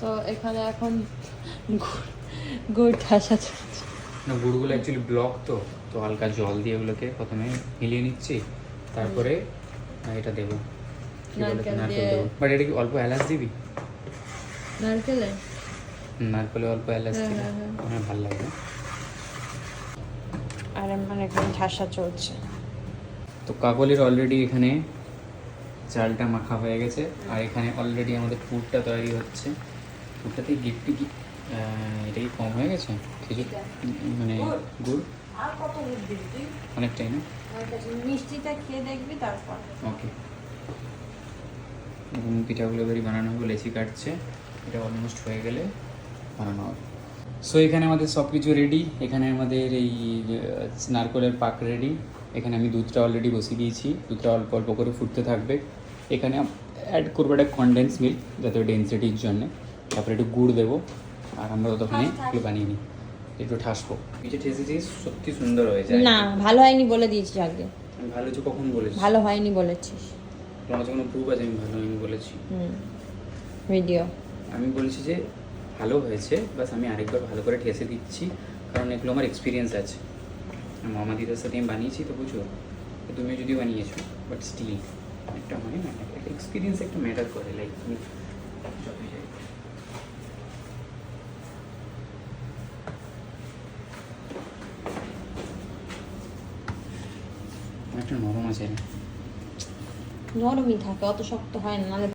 So এখানে এখন গুড় ঠাসা চলছে। না গুড়গুলো অ্যাকচুয়ালি ব্লক তো তো হালকা জল দিয়ে ওগুলোকে প্রথমে মিলিয়ে নিচ্ছি তারপরে এটা দেবো। দেবো। বাট এটা কি অল্প এলাচ দিবি? নারকেলে? নারকেলে অল্প এলাচ হ্যাঁ, দিলে হ্যাঁ, হ্যাঁ। আমার ভালো লাগবে আর আমার এখন ঠাসা চলছে। তো কাকলির অলরেডি এখানে চালটা মাখা হয়ে গেছে আর এখানে অলরেডি আমাদের পুরটা তৈরি হচ্ছে। পুরটাতে গিফটটি কি এটা কি কম হয়ে গেছে? খেজুর মানে গুড়। আর কত গুড় দিবি তুই? অনেকটাই না? মিষ্টিটা খেয়ে দেখবি তারপর। ওকে। পিঠাগুলো এবারই বানানো হবে লেচি কাটছে। এটা অলমোস্ট হয়ে গেলে বানানো হবে। সো এখানে আমাদের সব কিছু রেডি এখানে আমাদের এই নারকলের পাক রেডি এখানে আমি দুধটা অলরেডি বসিয়ে দিয়েছি। দুধটা অল্প অল্প করে ফুটতে থাকবে। এখানে অ্যাড করব একটা কনডেন্স মিল্ক যাতে ডেন্সিটির জন্য। তারপরে একটু গুড় দেবো। আর আমরা ততক্ষণে এগুলো বানিয়ে নিই। একটু ঠাসবো। নিচে ঠেসেছিস সত্যি সুন্দর হয়েছে না ভালো হয়নি বলে দিয়েছি আগে। আমি ভালো কিছু কখন বলেছি ভালো হয়নি বলেছিস। তোমার কোনো প্রুফ আছে আমি ভালো আমি বলেছি? ভিডিও আমি বলছি যে ভালো হয়েছে বাস আমি আরেকবার ভালো করে ঠেসে দিচ্ছি কারণ এগুলো আমার এক্সপিরিয়েন্স আছে। মামা দিদার সাথে আমি বানিয়েছি তো বুঝো? তো তুমিও যদিও বানিয়েছো বাট স্টিল একটা হয় না একটা এক্সপিরিয়েন্স একটা ম্যাটার করে লাইক তুমি একটা নরম আছে নরমই থাকে অত শক্ত হয় না